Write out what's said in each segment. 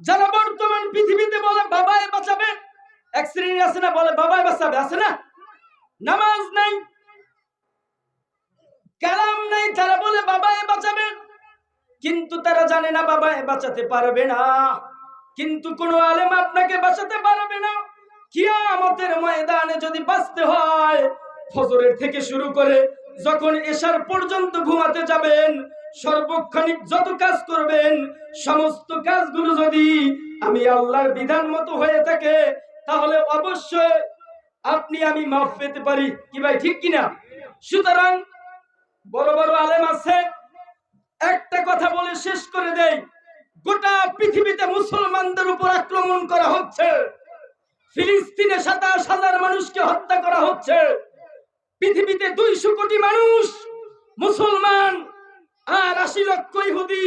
যারা বর্তমান পৃথিবীতে বলে বাবাই বাঁচাবে, এক শ্রেণি আছে না, বলে বাবাই বাঁচাবে, আছে না? নামাজ নাই, কালাম নাই, তারা বলে বাবাই বাঁচাবে। কিন্তু তারা জানে না বাবাই বাঁচাতে পারবে না। কিন্তু কোন আলেম আপনাকে বাঁচাতে পারবে না। কিয়ামতের ময়দানে যদি বাঁচতে হয়, ফজরের থেকে শুরু করে যখন এশার পর্যন্ত ঘুমাতে যাবেন সর্বক্ষণিক যত কাজ করবেন, সমস্ত কাজগুলো যদি আমি আল্লাহর বিধান মতো হয়ে থাকে, তাহলে অবশ্যই আপনি আমি মাফ পেতে পারি। কি ভাই, ঠিক কিনা? সুতরাং বড় বড় আলেম আছে, একটা কথা বলে শেষ করে দেই। গোটা পৃথিবীতে মুসলমানদের উপর আক্রমণ করা হচ্ছে। ফিলিস্তিনে সাতাশ হাজার মানুষকে হত্যা করা হচ্ছে। পৃথিবীতে দুইশো কোটি মানুষ মুসলমান। আশি লক্ষ ইহুদি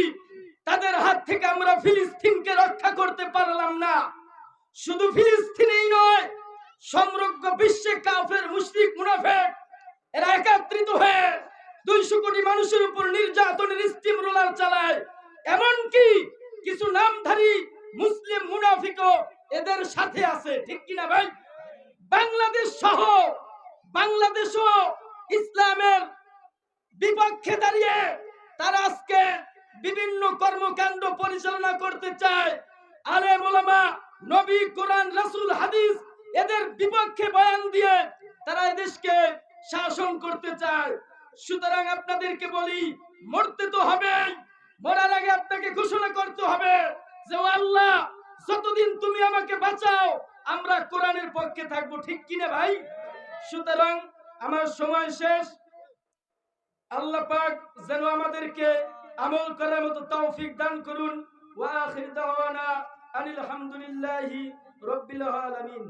তাদের হাত থেকে আমরা ফিলিস্তিনকে রক্ষা করতে পারলাম না। শুধু ফিলিস্তিনেই নয় সমগ্র বিশ্বে কাফের, মুশরিক, মুনাফেক, এরা একত্রিত হয়ে দুইশো কোটি মানুষের উপর নির্যাতনের স্টিম রোলার চালায়। এমনকি কিছু নামধারী মুসলিম মুনাফিকও এদের সাথে আছে, ঠিক কিনা ভাই? বাংলাদেশ সহ, বাংলাদেশও ইসলামের বিপক্ষে দাঁড়িয়ে তারা আজকে বিভিন্ন কর্মকাণ্ড পরিচালনা করতে চায়। আলে মোলামা নবী কোরআন, রাসূল, হাদিস, এদের বিপক্ষে বয়ান দিয়ে তারা এদেশকে শাসন করতে চায়। সুতরাং আপনাদেরকে বলি, মরতে তো হবে মরার আগে আপনাকে ঘোষণা করতে হবে যে আল্লাহ, যতদিন তুমি আমাকে বাঁচাও, আমরা কোরআনের পক্ষে থাকব। ঠিক কিনা ভাই? সুতরাং আমার সময় শেষ। আল্লাহ পাক যেন আমাদেরকে আমল করার মতো তৌফিক দান করুন। ওয়া আখির দাওয়ানা আনিল হামদুলিল্লাহি রাব্বিল আলামিন।